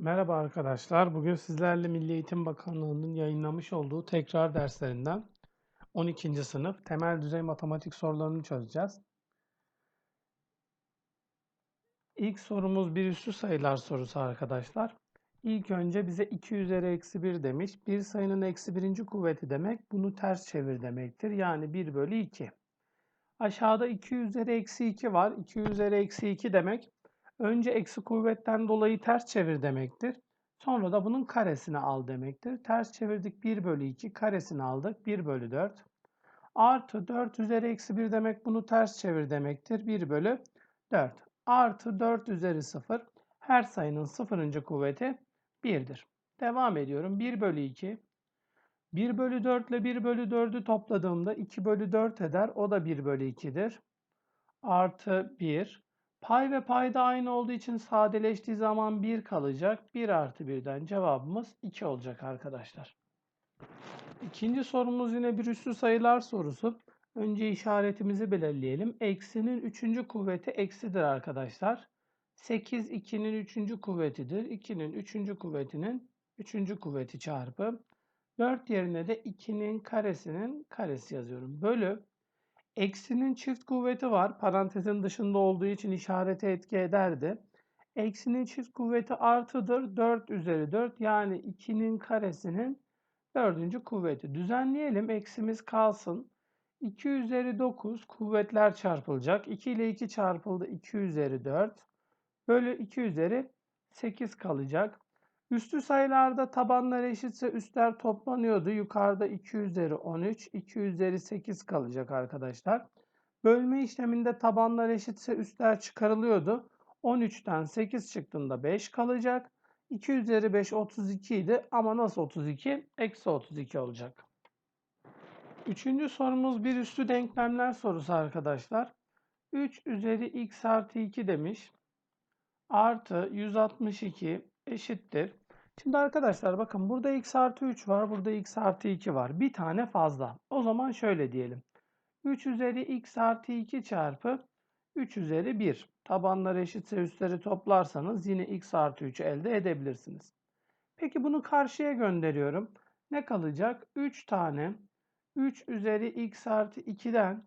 Merhaba arkadaşlar. Bugün sizlerle Milli Eğitim Bakanlığı'nın yayınlamış olduğu tekrar derslerinden 12. sınıf temel düzey matematik sorularını çözeceğiz. İlk sorumuz bir üstü sayılar sorusu arkadaşlar. İlk önce bize 2 üzeri eksi 1 demiş. Bir sayının eksi birinci kuvveti demek bunu ters çevir demektir. Yani 1 bölü 2. Aşağıda 2 üzeri eksi 2 var. 2 üzeri eksi 2 demek Önce eksi kuvvetten dolayı ters çevir demektir. Sonra da bunun karesini al demektir. Ters çevirdik 1 bölü 2 karesini aldık 1 bölü 4. Artı 4 üzeri eksi 1 demek bunu ters çevir demektir. 1 bölü 4. Artı 4 üzeri 0. Her sayının sıfırıncı kuvveti 1'dir. Devam ediyorum. 1 bölü 2. 1 bölü 4 ile 1 bölü 4'ü topladığımda 2 bölü 4 eder. O da 1 bölü 2'dir. Artı 1. Pay ve payda aynı olduğu için sadeleştiği zaman 1 kalacak. 1 artı 1'den cevabımız 2 olacak arkadaşlar. İkinci sorumuz yine bir üstü sayılar sorusu. Önce işaretimizi belirleyelim. Eksinin 3. kuvveti eksidir arkadaşlar. 8 2'nin 3. kuvvetidir. 2'nin 3. kuvvetinin 3. kuvveti çarpı. 4 yerine de 2'nin karesinin karesi yazıyorum. Bölü Eksinin çift kuvveti var. Parantezin dışında olduğu için işareti etki ederdi. Eksinin çift kuvveti artıdır. 4 üzeri 4 yani 2'nin karesinin dördüncü kuvveti. Düzenleyelim. Eksimiz kalsın. 2 üzeri 9 kuvvetler çarpılacak. 2 ile 2 çarpıldı. 2 üzeri 4 bölü 2 üzeri 8 kalacak. Üstü sayılarda tabanlar eşitse üstler toplanıyordu. Yukarıda 2 üzeri 13, 2 üzeri 8 kalacak arkadaşlar. Bölme işleminde tabanlar eşitse üstler çıkarılıyordu. 13'ten 8 çıktığında 5 kalacak. 2 üzeri 5 32 idi ama nasıl 32? Eksi 32 olacak. Üçüncü sorumuz bir üstü denklemler sorusu arkadaşlar. 3 üzeri x artı 2 demiş. Artı 162 eşittir. Şimdi arkadaşlar bakın burada x artı 3 var. Burada x artı 2 var. Bir tane fazla. O zaman şöyle diyelim. 3 üzeri x artı 2 çarpı 3 üzeri 1. Tabanlar eşitse üstleri toplarsanız yine x artı 3'ü elde edebilirsiniz. Peki bunu karşıya gönderiyorum. Ne kalacak? 3 tane 3 üzeri x artı 2'den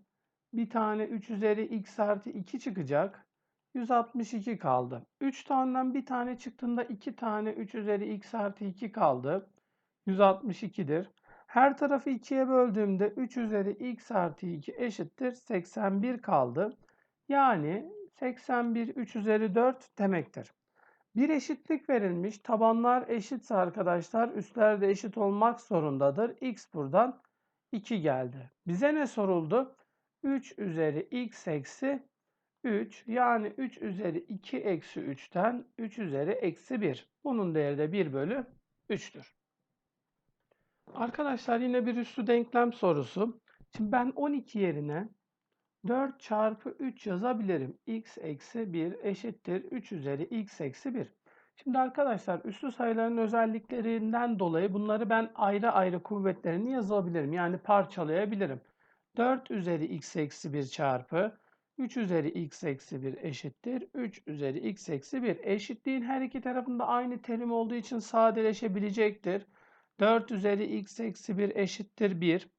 bir tane 3 üzeri x artı 2 çıkacak. 162 kaldı. 3 taneden bir tane çıktığında 2 tane 3 üzeri x artı 2 kaldı. 162'dir. Her tarafı 2'ye böldüğümde 3 üzeri x artı 2 eşittir. 81 kaldı. Yani 81 3 üzeri 4 demektir. Bir eşitlik verilmiş. Tabanlar eşitse arkadaşlar üstler de eşit olmak zorundadır. X buradan 2 geldi. Bize ne soruldu? 3 üzeri x eksi 3 yani 3 üzeri 2 eksi 3'ten 3 üzeri eksi 1. Bunun değeri de 1 bölü 3'tür. Arkadaşlar yine bir üstü denklem sorusu. Şimdi ben 12 yerine 4 çarpı 3 yazabilirim. x eksi 1 eşittir 3 üzeri x eksi 1. Şimdi arkadaşlar üstü sayıların özelliklerinden dolayı bunları ben ayrı ayrı kuvvetlerini yazabilirim. Yani parçalayabilirim. 4 üzeri x eksi 1 çarpı 3 üzeri x eksi 1 eşittir. 3 üzeri x eksi 1 eşitliğin her iki tarafında aynı terim olduğu için sadeleşebilecektir. 4 üzeri x eksi 1 eşittir 1.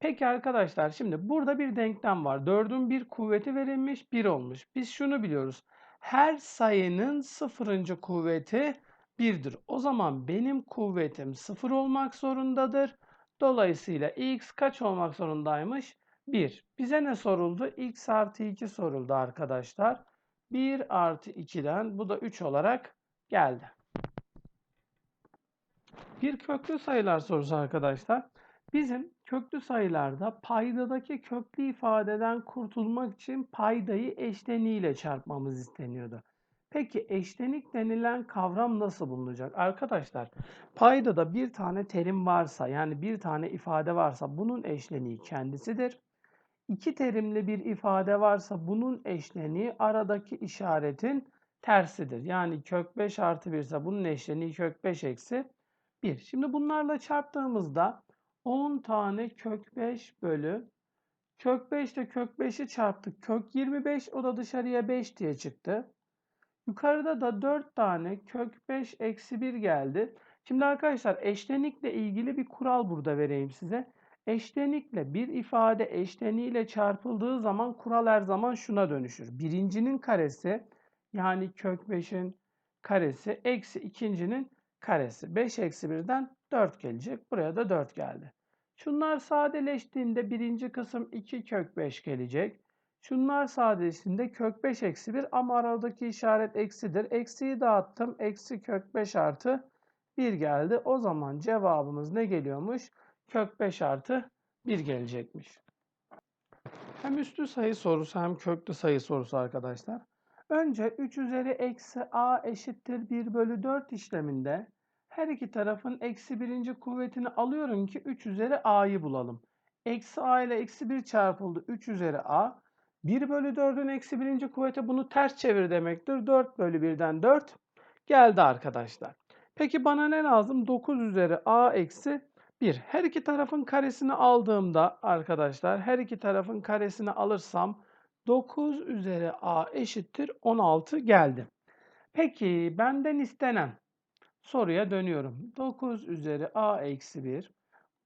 Peki arkadaşlar şimdi burada bir denklem var. 4'ün bir kuvveti verilmiş 1 olmuş. Biz şunu biliyoruz. Her sayının sıfırıncı kuvveti 1'dir. O zaman benim kuvvetim 0 olmak zorundadır. Dolayısıyla x kaç olmak zorundaymış? 1. Bize ne soruldu? x artı 2 soruldu arkadaşlar. 1 artı 2'den bu da 3 olarak geldi. Bir köklü sayılar sorusu arkadaşlar. Bizim köklü sayılarda paydadaki köklü ifadeden kurtulmak için paydayı eşleniğiyle çarpmamız isteniyordu. Peki eşlenik denilen kavram nasıl bulunacak? Arkadaşlar paydada bir tane terim varsa yani bir tane ifade varsa bunun eşleniği kendisidir iki terimli bir ifade varsa bunun eşleniği aradaki işaretin tersidir. Yani kök 5 artı 1 ise bunun eşleniği kök 5 eksi 1. Şimdi bunlarla çarptığımızda 10 tane kök 5 bölü kök 5 ile kök 5'i çarptık. Kök 25 o da dışarıya 5 diye çıktı. Yukarıda da 4 tane kök 5 eksi 1 geldi. Şimdi arkadaşlar eşlenikle ilgili bir kural burada vereyim size. Eşlenikle bir ifade eşleniğiyle çarpıldığı zaman kural her zaman şuna dönüşür. Birincinin karesi yani kök 5'in karesi eksi ikincinin karesi. 5 eksi 1'den 4 gelecek. Buraya da 4 geldi. Şunlar sadeleştiğinde birinci kısım 2 kök 5 gelecek. Şunlar sadeleştiğinde kök 5 eksi 1 ama aradaki işaret eksidir. Eksiyi dağıttım. Eksi kök 5 artı 1 geldi. O zaman cevabımız ne geliyormuş? Kök 5 artı 1 gelecekmiş. Hem üstü sayı sorusu hem köklü sayı sorusu arkadaşlar. Önce 3 üzeri eksi a eşittir 1 bölü 4 işleminde her iki tarafın eksi birinci kuvvetini alıyorum ki 3 üzeri a'yı bulalım. Eksi a ile eksi 1 çarpıldı 3 üzeri a. 1 bölü 4'ün eksi birinci kuvveti bunu ters çevir demektir. 4 bölü 1'den 4 geldi arkadaşlar. Peki bana ne lazım? 9 üzeri a eksi 1. Her iki tarafın karesini aldığımda arkadaşlar her iki tarafın karesini alırsam 9 üzeri a eşittir 16 geldi. Peki benden istenen soruya dönüyorum. 9 üzeri a eksi 1.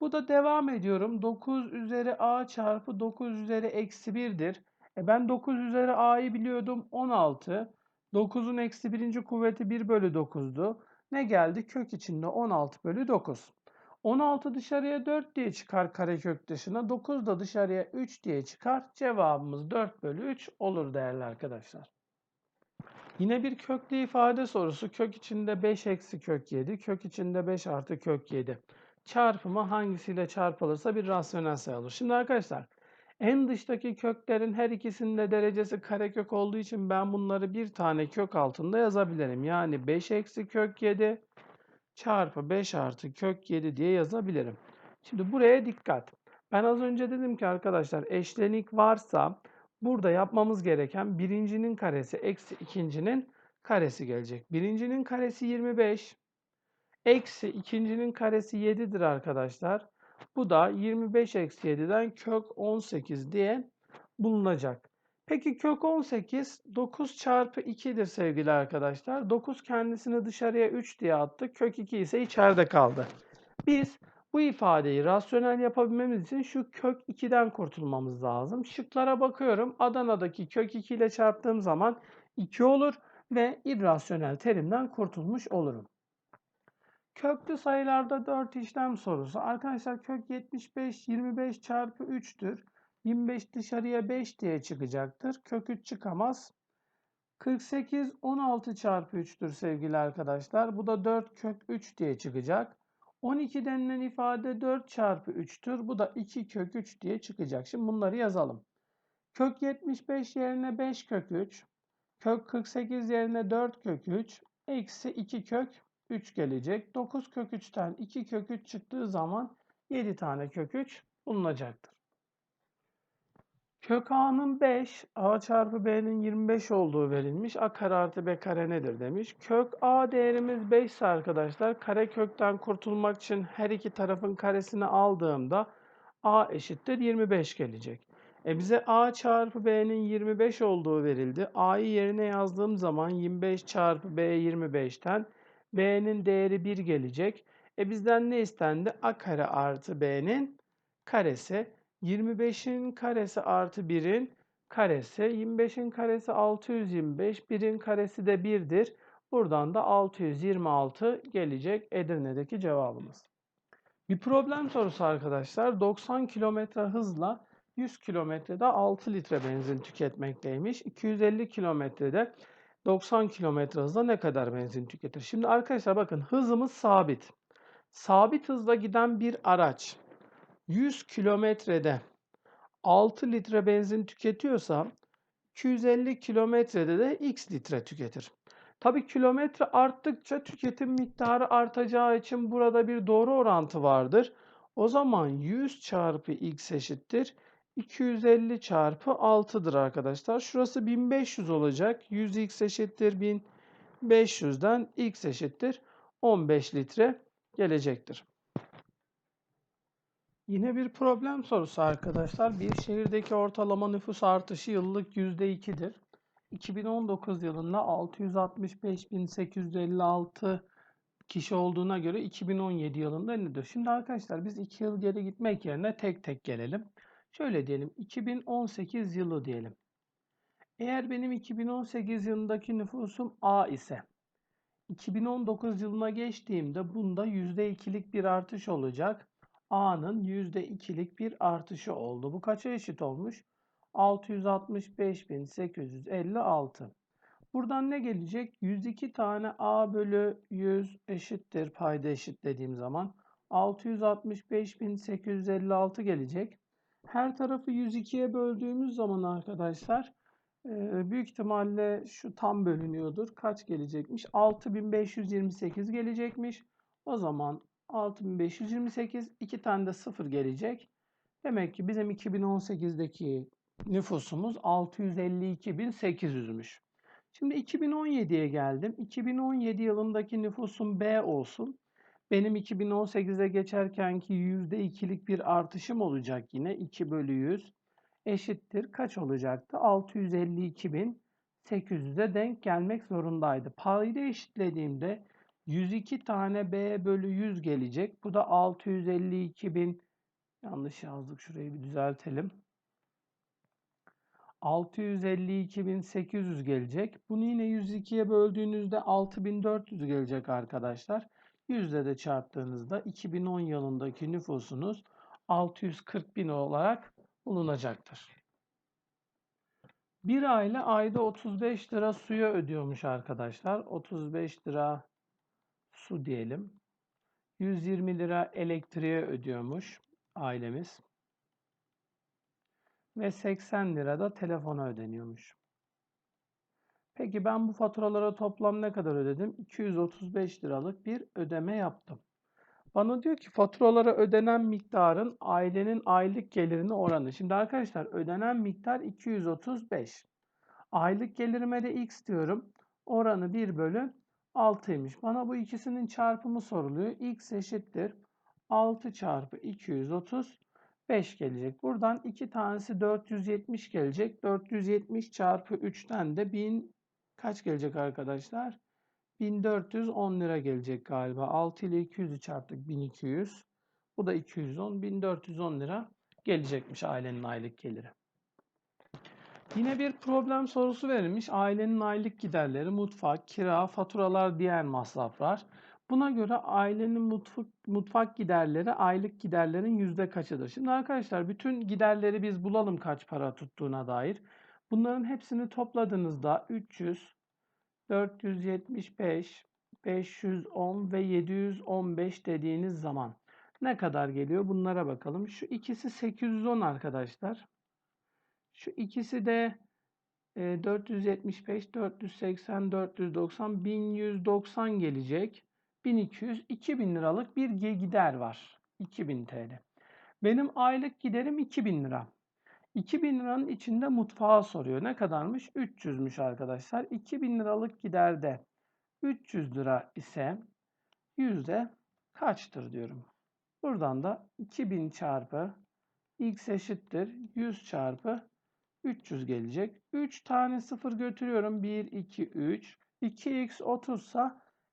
Bu da devam ediyorum. 9 üzeri a çarpı 9 üzeri eksi 1'dir. E ben 9 üzeri a'yı biliyordum 16. 9'un eksi birinci kuvveti 1 bölü 9'du. Ne geldi? Kök içinde 16 bölü 9. 16 dışarıya 4 diye çıkar karekök dışına. 9 da dışarıya 3 diye çıkar. Cevabımız 4 bölü 3 olur değerli arkadaşlar. Yine bir köklü ifade sorusu. Kök içinde 5 eksi kök 7. Kök içinde 5 artı kök 7. Çarpımı hangisiyle çarpılırsa bir rasyonel sayı olur. Şimdi arkadaşlar en dıştaki köklerin her ikisinin derecesi karekök olduğu için ben bunları bir tane kök altında yazabilirim. Yani 5 eksi kök 7 çarpı 5 artı kök 7 diye yazabilirim. Şimdi buraya dikkat. Ben az önce dedim ki arkadaşlar eşlenik varsa burada yapmamız gereken birincinin karesi eksi ikincinin karesi gelecek. Birincinin karesi 25. Eksi ikincinin karesi 7'dir arkadaşlar. Bu da 25 eksi 7'den kök 18 diye bulunacak. Peki kök 18 9 çarpı 2'dir sevgili arkadaşlar. 9 kendisini dışarıya 3 diye attı. Kök 2 ise içeride kaldı. Biz bu ifadeyi rasyonel yapabilmemiz için şu kök 2'den kurtulmamız lazım. Şıklara bakıyorum. Adana'daki kök 2 ile çarptığım zaman 2 olur ve irrasyonel terimden kurtulmuş olurum. Köklü sayılarda 4 işlem sorusu. Arkadaşlar kök 75 25 çarpı 3'tür. 25 dışarıya 5 diye çıkacaktır. Kök 3 çıkamaz. 48 16 çarpı 3'tür sevgili arkadaşlar. Bu da 4 kök 3 diye çıkacak. 12 denilen ifade 4 çarpı 3'tür. Bu da 2 kök 3 diye çıkacak. Şimdi bunları yazalım. Kök 75 yerine 5 kök 3. Kök 48 yerine 4 kök 3. Eksi 2 kök 3 gelecek. 9 kök 3'ten 2 kök 3 çıktığı zaman 7 tane kök 3 bulunacaktır. Kök a'nın 5, a çarpı b'nin 25 olduğu verilmiş. a kare artı b kare nedir demiş. Kök a değerimiz 5 ise arkadaşlar kare kökten kurtulmak için her iki tarafın karesini aldığımda a eşittir 25 gelecek. E bize a çarpı b'nin 25 olduğu verildi. a'yı yerine yazdığım zaman 25 çarpı b 25'ten b'nin değeri 1 gelecek. E bizden ne istendi? a kare artı b'nin karesi. 25'in karesi artı 1'in karesi. 25'in karesi 625. 1'in karesi de 1'dir. Buradan da 626 gelecek Edirne'deki cevabımız. Bir problem sorusu arkadaşlar. 90 km hızla 100 kilometrede 6 litre benzin tüketmekteymiş. 250 kilometrede 90 kilometre hızla ne kadar benzin tüketir? Şimdi arkadaşlar bakın hızımız sabit. Sabit hızla giden bir araç 100 kilometrede 6 litre benzin tüketiyorsa 250 kilometrede de x litre tüketir. Tabii kilometre arttıkça tüketim miktarı artacağı için burada bir doğru orantı vardır. O zaman 100 çarpı x eşittir. 250 çarpı 6'dır arkadaşlar. Şurası 1500 olacak. 100x eşittir 1500'den x eşittir 15 litre gelecektir. Yine bir problem sorusu arkadaşlar. Bir şehirdeki ortalama nüfus artışı yıllık %2'dir. 2019 yılında 665.856 kişi olduğuna göre 2017 yılında nedir? Şimdi arkadaşlar biz 2 yıl geri gitmek yerine tek tek gelelim. Şöyle diyelim 2018 yılı diyelim. Eğer benim 2018 yılındaki nüfusum A ise 2019 yılına geçtiğimde bunda %2'lik bir artış olacak. A'nın %2'lik bir artışı oldu. Bu kaça eşit olmuş? 665.856. Buradan ne gelecek? 102 tane A bölü 100 eşittir payda eşitlediğim zaman. 665.856 gelecek. Her tarafı 102'ye böldüğümüz zaman arkadaşlar e, büyük ihtimalle şu tam bölünüyordur. Kaç gelecekmiş? 6528 gelecekmiş. O zaman 6528 iki tane de sıfır gelecek. Demek ki bizim 2018'deki nüfusumuz 652.800'müş. Şimdi 2017'ye geldim. 2017 yılındaki nüfusum B olsun. Benim 2018'e geçerkenki %2'lik bir artışım olacak yine. 2 bölü 100 eşittir. Kaç olacaktı? 652.800'e denk gelmek zorundaydı. Payda eşitlediğimde 102 tane B bölü 100 gelecek. Bu da 652.000 yanlış yazdık. Şurayı bir düzeltelim. 652.800 gelecek. Bunu yine 102'ye böldüğünüzde 6400 gelecek arkadaşlar. Yüzde de çarptığınızda 2010 yılındaki nüfusunuz 640.000 olarak bulunacaktır. Bir aile ayda 35 lira suya ödüyormuş arkadaşlar. 35 lira su diyelim. 120 lira elektriğe ödüyormuş ailemiz. Ve 80 lira da telefona ödeniyormuş. Peki ben bu faturalara toplam ne kadar ödedim? 235 liralık bir ödeme yaptım. Bana diyor ki faturalara ödenen miktarın ailenin aylık gelirine oranı. Şimdi arkadaşlar ödenen miktar 235. Aylık gelirime de x diyorum. Oranı 1 bölü 6'ymış. Bana bu ikisinin çarpımı soruluyor. x eşittir. 6 çarpı 235 gelecek. Buradan iki tanesi 470 gelecek. 470 çarpı 3'ten de 1000 kaç gelecek arkadaşlar? 1410 lira gelecek galiba. 6 ile 200'ü çarptık 1200. Bu da 210. 1410 lira gelecekmiş ailenin aylık geliri. Yine bir problem sorusu verilmiş. Ailenin aylık giderleri, mutfak, kira, faturalar, diğer masraflar. Buna göre ailenin mutfak, mutfak giderleri aylık giderlerin yüzde kaçıdır? Şimdi arkadaşlar bütün giderleri biz bulalım kaç para tuttuğuna dair. Bunların hepsini topladığınızda 300, 475, 510 ve 715 dediğiniz zaman ne kadar geliyor? Bunlara bakalım. Şu ikisi 810 arkadaşlar. Şu ikisi de 475, 480, 490, 1190 gelecek. 1200, 2000 liralık bir gider var. 2000 TL. Benim aylık giderim 2000 lira. 2000 liranın içinde mutfağı soruyor. Ne kadarmış? 300'müş arkadaşlar. 2000 liralık giderde 300 lira ise yüzde kaçtır diyorum. Buradan da 2000 çarpı x eşittir 100 çarpı 300 gelecek. 3 tane 0 götürüyorum. 1, 2, 3. 2x 30 ise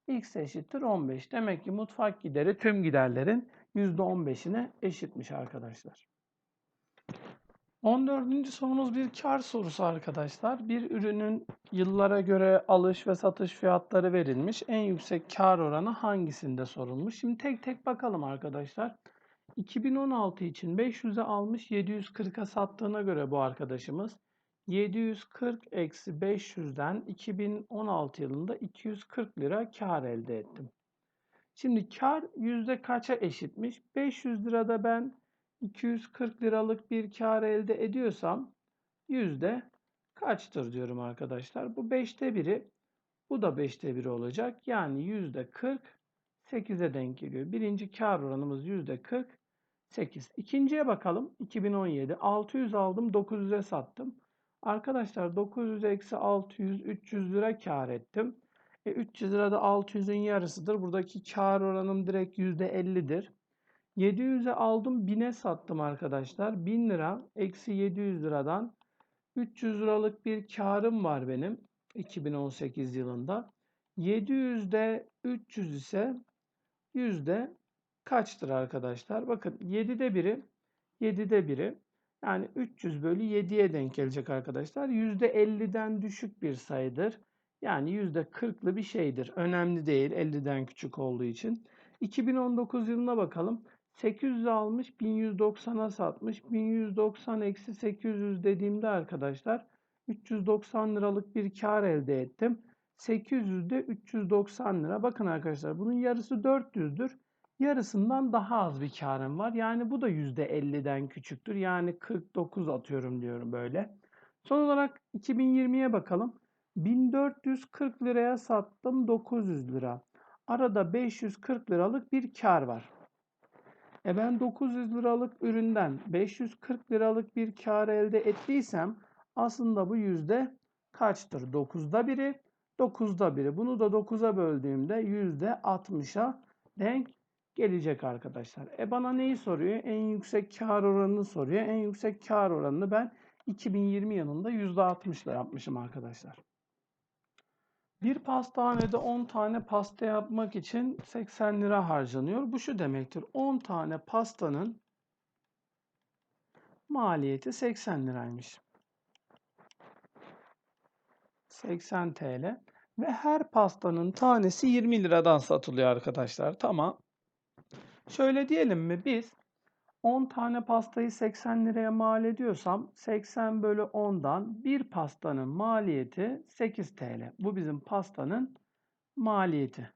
x eşittir 15. Demek ki mutfak gideri tüm giderlerin %15'ine eşitmiş arkadaşlar. 14. sorumuz bir kar sorusu arkadaşlar. Bir ürünün yıllara göre alış ve satış fiyatları verilmiş. En yüksek kar oranı hangisinde sorulmuş? Şimdi tek tek bakalım arkadaşlar. 2016 için 500'e almış 740'a sattığına göre bu arkadaşımız 740 eksi 500'den 2016 yılında 240 lira kar elde ettim. Şimdi kar yüzde kaça eşitmiş? 500 lirada ben 240 liralık bir kar elde ediyorsam yüzde kaçtır diyorum arkadaşlar. Bu 5'te biri, bu da 5'te biri olacak. Yani yüzde 40 8'e denk geliyor. Birinci kar oranımız yüzde 48. İkinciye bakalım. 2017 600 aldım 900'e sattım. Arkadaşlar 900 eksi 600 300 lira kar ettim. E, 300 lira da 600'ün yarısıdır. Buradaki kar oranım direkt %50'dir. 700'e aldım 1000'e sattım arkadaşlar. 1000 lira eksi 700 liradan 300 liralık bir karım var benim 2018 yılında. 700'de 300 ise yüzde kaçtır arkadaşlar? Bakın 7'de biri 7'de biri yani 300 bölü 7'ye denk gelecek arkadaşlar. %50'den düşük bir sayıdır. Yani %40'lı bir şeydir. Önemli değil 50'den küçük olduğu için. 2019 yılına bakalım. 800 almış 1190'a satmış. 1190 eksi 800 dediğimde arkadaşlar 390 liralık bir kar elde ettim. 800'de 390 lira. Bakın arkadaşlar bunun yarısı 400'dür. Yarısından daha az bir karım var. Yani bu da %50'den küçüktür. Yani 49 atıyorum diyorum böyle. Son olarak 2020'ye bakalım. 1440 liraya sattım 900 lira. Arada 540 liralık bir kar var. E ben 900 liralık üründen 540 liralık bir kar elde ettiysem aslında bu yüzde kaçtır? 9'da biri, 9'da biri. Bunu da 9'a böldüğümde yüzde 60'a denk gelecek arkadaşlar. E bana neyi soruyor? En yüksek kar oranını soruyor. En yüksek kar oranını ben 2020 yılında %60 ile yapmışım arkadaşlar. Bir pastanede 10 tane pasta yapmak için 80 lira harcanıyor. Bu şu demektir. 10 tane pastanın maliyeti 80 liraymış. 80 TL ve her pastanın tanesi 20 liradan satılıyor arkadaşlar. Tamam. Şöyle diyelim mi biz 10 tane pastayı 80 liraya mal ediyorsam 80 bölü 10'dan bir pastanın maliyeti 8 TL. Bu bizim pastanın maliyeti.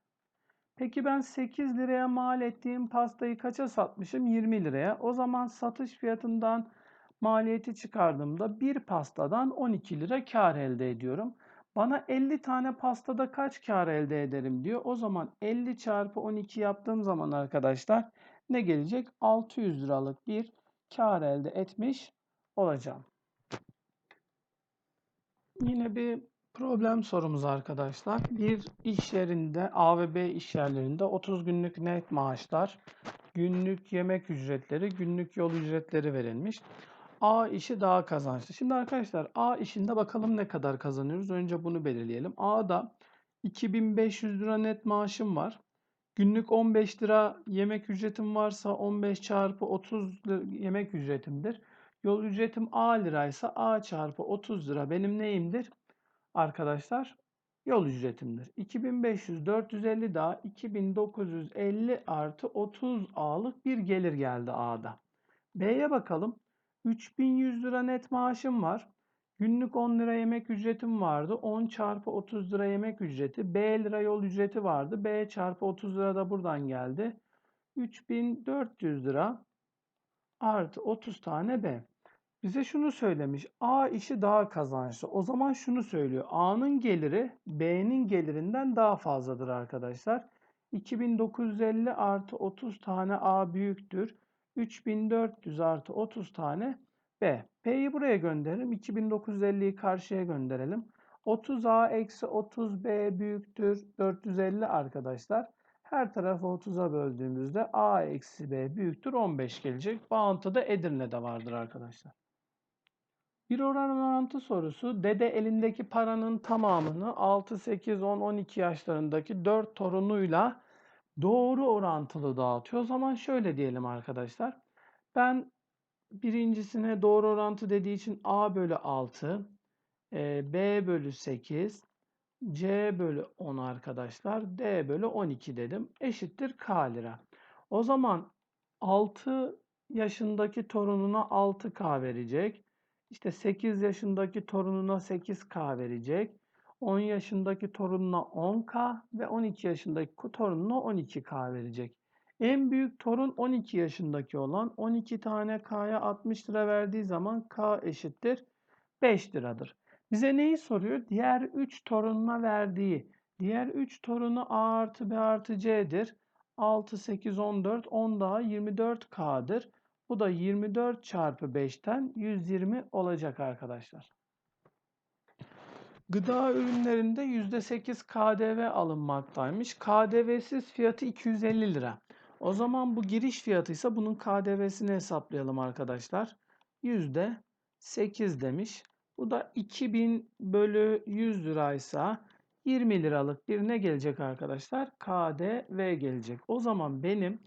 Peki ben 8 liraya mal ettiğim pastayı kaça satmışım? 20 liraya. O zaman satış fiyatından maliyeti çıkardığımda bir pastadan 12 lira kar elde ediyorum. Bana 50 tane pastada kaç kar elde ederim diyor. O zaman 50 çarpı 12 yaptığım zaman arkadaşlar ne gelecek? 600 liralık bir kar elde etmiş olacağım. Yine bir problem sorumuz arkadaşlar. Bir iş yerinde A ve B iş yerlerinde 30 günlük net maaşlar, günlük yemek ücretleri, günlük yol ücretleri verilmiş. A işi daha kazançlı. Şimdi arkadaşlar A işinde bakalım ne kadar kazanıyoruz. Önce bunu belirleyelim. A'da 2500 lira net maaşım var. Günlük 15 lira yemek ücretim varsa 15 çarpı 30 yemek ücretimdir. Yol ücretim A liraysa A çarpı 30 lira benim neyimdir? Arkadaşlar yol ücretimdir. 2500 450 daha 2950 artı 30 A'lık bir gelir geldi A'da. B'ye bakalım. 3100 lira net maaşım var. Günlük 10 lira yemek ücretim vardı. 10 çarpı 30 lira yemek ücreti. B lira yol ücreti vardı. B çarpı 30 lira da buradan geldi. 3400 lira artı 30 tane B. Bize şunu söylemiş. A işi daha kazançlı. O zaman şunu söylüyor. A'nın geliri B'nin gelirinden daha fazladır arkadaşlar. 2950 artı 30 tane A büyüktür. 3400 artı 30 tane B. P'yi buraya gönderelim. 2950'yi karşıya gönderelim. 30A eksi 30B büyüktür. 450 arkadaşlar. Her tarafı 30'a böldüğümüzde A eksi B büyüktür 15 gelecek. Bağıntı da Edirne'de vardır arkadaşlar. Bir oran orantı sorusu. Dede elindeki paranın tamamını 6, 8, 10, 12 yaşlarındaki 4 torunuyla doğru orantılı dağıtıyor. O zaman şöyle diyelim arkadaşlar. Ben birincisine doğru orantı dediği için A bölü 6, e, B bölü 8, C bölü 10 arkadaşlar, D bölü 12 dedim. Eşittir K lira. O zaman 6 yaşındaki torununa 6K verecek. İşte 8 yaşındaki torununa 8K verecek. 10 yaşındaki torununa 10K ve 12 yaşındaki torununa 12K verecek. En büyük torun 12 yaşındaki olan 12 tane K'ya 60 lira verdiği zaman K eşittir 5 liradır. Bize neyi soruyor? Diğer 3 torununa verdiği. Diğer 3 torunu A artı B artı C'dir. 6, 8, 14, 10 daha 24K'dır. Bu da 24 çarpı 5'ten 120 olacak arkadaşlar. Gıda ürünlerinde %8 KDV alınmaktaymış. KDV'siz fiyatı 250 lira. O zaman bu giriş fiyatıysa bunun KDV'sini hesaplayalım arkadaşlar. %8 demiş. Bu da 2000 bölü 100 liraysa 20 liralık bir ne gelecek arkadaşlar? KDV gelecek. O zaman benim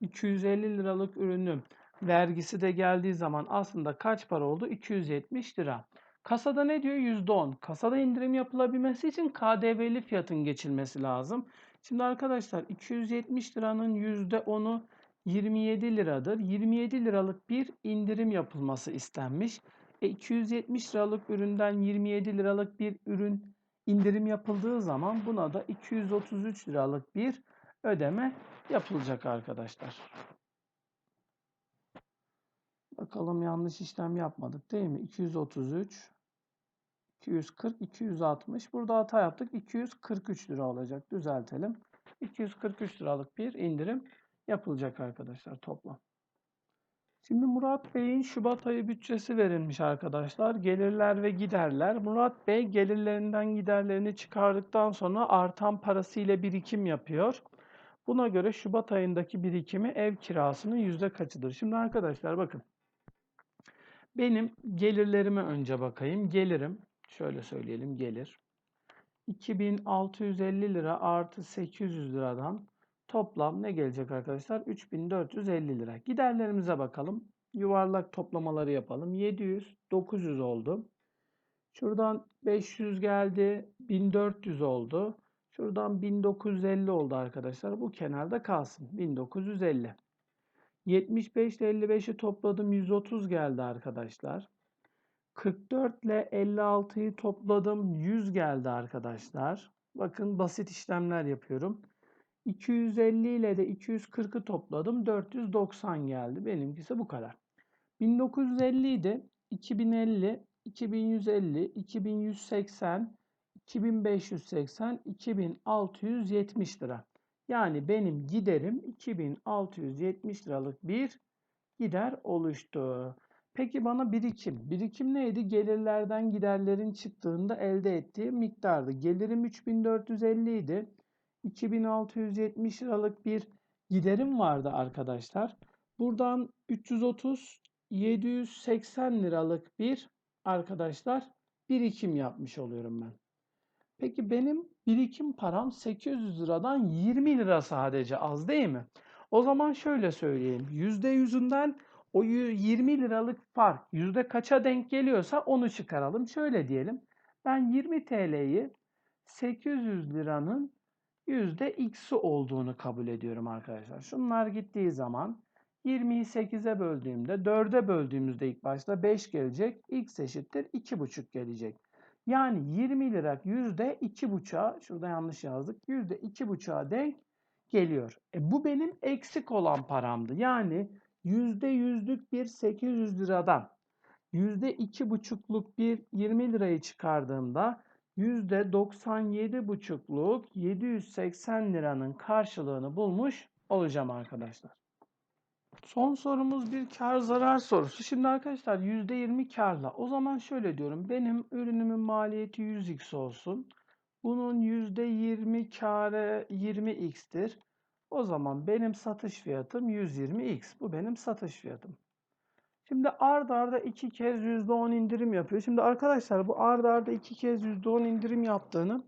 250 liralık ürünüm vergisi de geldiği zaman aslında kaç para oldu? 270 lira. Kasada ne diyor? %10. Kasada indirim yapılabilmesi için KDV'li fiyatın geçilmesi lazım. Şimdi arkadaşlar 270 liranın %10'u 27 liradır. 27 liralık bir indirim yapılması istenmiş. E 270 liralık üründen 27 liralık bir ürün indirim yapıldığı zaman buna da 233 liralık bir ödeme yapılacak arkadaşlar. Bakalım yanlış işlem yapmadık değil mi? 233 240 260 burada hata yaptık. 243 lira olacak. Düzeltelim. 243 liralık bir indirim yapılacak arkadaşlar toplam. Şimdi Murat Bey'in Şubat ayı bütçesi verilmiş arkadaşlar. Gelirler ve giderler. Murat Bey gelirlerinden giderlerini çıkardıktan sonra artan parasıyla birikim yapıyor. Buna göre Şubat ayındaki birikimi ev kirasının yüzde kaçıdır? Şimdi arkadaşlar bakın. Benim gelirlerime önce bakayım. Gelirim, şöyle söyleyelim gelir. 2650 lira artı 800 liradan toplam ne gelecek arkadaşlar? 3450 lira. Giderlerimize bakalım. Yuvarlak toplamaları yapalım. 700, 900 oldu. Şuradan 500 geldi, 1400 oldu. Şuradan 1950 oldu arkadaşlar. Bu kenarda kalsın. 1950. 75 ile 55'i topladım. 130 geldi arkadaşlar. 44 ile 56'yı topladım. 100 geldi arkadaşlar. Bakın basit işlemler yapıyorum. 250 ile de 240'ı topladım. 490 geldi. Benimkisi bu kadar. 1950 idi. 2050, 2150, 2180, 2580, 2670 lira. Yani benim giderim 2670 liralık bir gider oluştu. Peki bana birikim. Birikim neydi? Gelirlerden giderlerin çıktığında elde ettiği miktardı. Gelirim 3450 idi. 2670 liralık bir giderim vardı arkadaşlar. Buradan 330 780 liralık bir arkadaşlar birikim yapmış oluyorum ben. Peki benim birikim param 800 liradan 20 lira sadece az değil mi? O zaman şöyle söyleyeyim. %100'ünden o 20 liralık fark yüzde kaça denk geliyorsa onu çıkaralım. Şöyle diyelim. Ben 20 TL'yi 800 liranın yüzde x'i olduğunu kabul ediyorum arkadaşlar. Şunlar gittiği zaman 20'yi 8'e böldüğümde 4'e böldüğümüzde ilk başta 5 gelecek. X eşittir 2,5 gelecek. Yani 20 lira yüzde 2,5'a şurada yanlış yazdık. Yüzde 2,5'a denk geliyor. E bu benim eksik olan paramdı. Yani yüzde yüzlük bir 800 liradan yüzde iki buçukluk bir 20 lirayı çıkardığımda yüzde 97 buçukluk 780 liranın karşılığını bulmuş olacağım arkadaşlar. Son sorumuz bir kar zarar sorusu. Şimdi arkadaşlar %20 karla. O zaman şöyle diyorum. Benim ürünümün maliyeti 100x olsun. Bunun %20 kârı 20x'tir. O zaman benim satış fiyatım 120x. Bu benim satış fiyatım. Şimdi ard arda iki kez %10 indirim yapıyor. Şimdi arkadaşlar bu ard arda iki kez %10 indirim yaptığını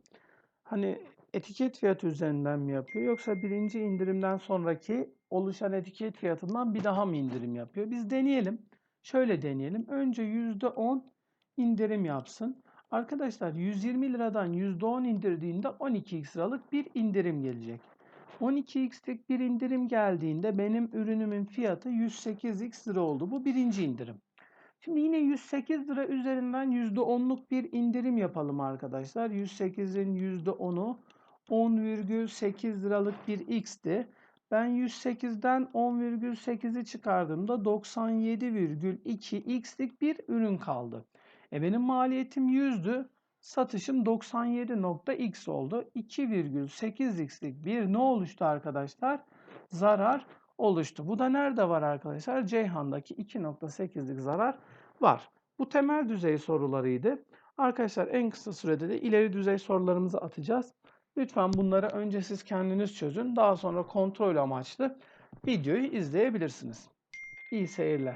hani etiket fiyatı üzerinden mi yapıyor yoksa birinci indirimden sonraki oluşan etiket fiyatından bir daha mı indirim yapıyor? Biz deneyelim. Şöyle deneyelim. Önce %10 indirim yapsın. Arkadaşlar 120 liradan %10 indirdiğinde 12x liralık bir indirim gelecek. 12x'lik bir indirim geldiğinde benim ürünümün fiyatı 108x lira oldu. Bu birinci indirim. Şimdi yine 108 lira üzerinden %10'luk bir indirim yapalım arkadaşlar. 108'in %10'u 10,8 liralık bir x'ti. Ben 108'den 10,8'i çıkardığımda 97,2x'lik bir ürün kaldı. E benim maliyetim 100'dü. Satışım 97.x oldu. 2,8x'lik bir ne oluştu arkadaşlar? Zarar oluştu. Bu da nerede var arkadaşlar? Ceyhan'daki 2.8'lik zarar var. Bu temel düzey sorularıydı. Arkadaşlar en kısa sürede de ileri düzey sorularımızı atacağız. Lütfen bunları önce siz kendiniz çözün. Daha sonra kontrol amaçlı videoyu izleyebilirsiniz. İyi seyirler.